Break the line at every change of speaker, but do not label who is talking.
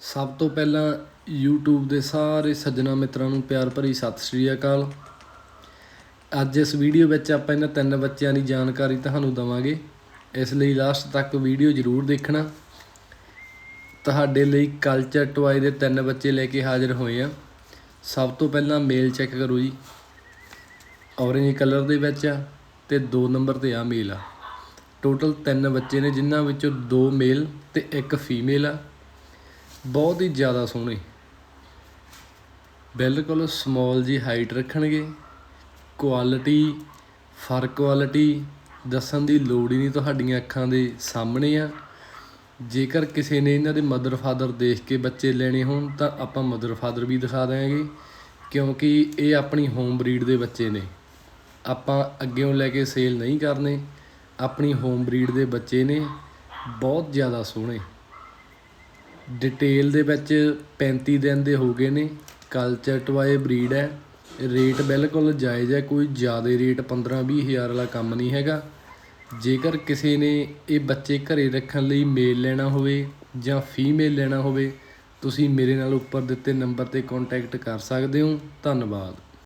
ਸਭ ਤੋਂ ਪਹਿਲਾਂ YouTube ਦੇ ਸਾਰੇ ਸੱਜਣਾ ਮਿੱਤਰਾਂ ਨੂੰ ਪਿਆਰ ਭਰੀ ਸਤਿ ਸ੍ਰੀ ਅਕਾਲ। ਅੱਜ ਇਸ ਵੀਡੀਓ ਵਿੱਚ ਆਪਾਂ ਇਹਨਾਂ ਤਿੰਨ ਬੱਚਿਆਂ ਦੀ ਜਾਣਕਾਰੀ ਤੁਹਾਨੂੰ ਦਵਾਂਗੇ। ਇਸ ਲਈ ਲਾਸਟ ਤੱਕ ਵੀਡੀਓ ਜ਼ਰੂਰ ਦੇਖਣਾ। ਤੁਹਾਡੇ ਲਈ ਕਲਚਰ ਟੁਆਏ ਦੇ ਤਿੰਨ ਬੱਚੇ ਲੈ ਕੇ ਹਾਜ਼ਰ ਹੋਏ ਆ। ਸਭ ਤੋਂ ਪਹਿਲਾਂ ਮੇਲ ਚੈੱਕ ਕਰੋ ਜੀ। ਔਰੇਂਜ ਕਲਰ ਦੇ ਵਿੱਚ ਆ ਤੇ 2 ਨੰਬਰ ਤੇ ਆ ਮੇਲ ਆ। ਟੋਟਲ ਤਿੰਨ ਬੱਚੇ ਨੇ, ਜਿਨ੍ਹਾਂ ਵਿੱਚੋਂ ਦੋ ਮੇਲ ਤੇ ਇੱਕ ਫੀਮੇਲ ਆ। ਬਹੁਤ ਹੀ ਜ਼ਿਆਦਾ ਸੋਹਣੇ। ਬਿਲਕੁਲ ਸਮਾਲ ਜੀ ਹਾਈਟ ਰੱਖਣਗੇ। ਕੁਆਲਿਟੀ ਫਰ ਕੁਆਲਿਟੀ ਦੱਸਣ ਦੀ ਲੋੜ ਹੀ ਨਹੀਂ ਤੁਹਾਡੀਆਂ ਅੱਖਾਂ ਦੇ ਸਾਹਮਣੇ ਆ। ਜੇਕਰ ਕਿਸੇ ਨੇ ਇਹਨਾਂ ਦੇ ਮਦਰ ਫਾਦਰ ਦੇਖ ਕੇ ਬੱਚੇ ਲੈਣੇ ਹੋਣ, ਤਾਂ ਆਪਾਂ ਮਦਰ ਫਾਦਰ ਵੀ ਦਿਖਾ ਦਿਆਂਗੇ, ਕਿਉਂਕਿ ਇਹ ਆਪਣੀ ਹੋਮ ਬਰੀਡ ਦੇ ਬੱਚੇ ਨੇ। ਆਪਾਂ ਅੱਗੇੋਂ ਲੈ ਕੇ ਸੇਲ ਨਹੀਂ ਕਰਨੇ, ਆਪਣੀ ਹੋਮ ਬਰੀਡ ਦੇ ਬੱਚੇ ਨੇ। ਬਹੁਤ ਜ਼ਿਆਦਾ ਸੋਹਣੇ। ਡਿਟੇਲ ਦੇ ਵਿੱਚ 35 ਦਿਨ ਦੇ ਹੋ ਗਏ ਨੇ। ਕਲਚਰ ਟਵਾਏ ਬਰੀਡ ਹੈ। ਰੇਟ ਬਿਲਕੁਲ ਜਾਇਜ਼ ਹੈ। ਕੋਈ ਜ਼ਿਆਦਾ ਰੇਟ 15 20 ਹਜ਼ਾਰ ਵਾਲਾ ਕੰਮ ਨਹੀਂ ਹੈਗਾ। ਜੇਕਰ ਕਿਸੇ ਨੇ ਇਹ ਬੱਚੇ ਘਰੇ ਰੱਖਣ ਲਈ ਮੇਲ ਲੈਣਾ ਹੋਵੇ ਜਾਂ ਫੀਮੇਲ ਲੈਣਾ ਹੋਵੇ, ਤੁਸੀਂ ਮੇਰੇ ਨਾਲ ਉੱਪਰ ਦਿੱਤੇ ਨੰਬਰ ਤੇ ਕੰਟੈਕਟ ਕਰ ਸਕਦੇ ਹੋ। ਧੰਨਵਾਦ।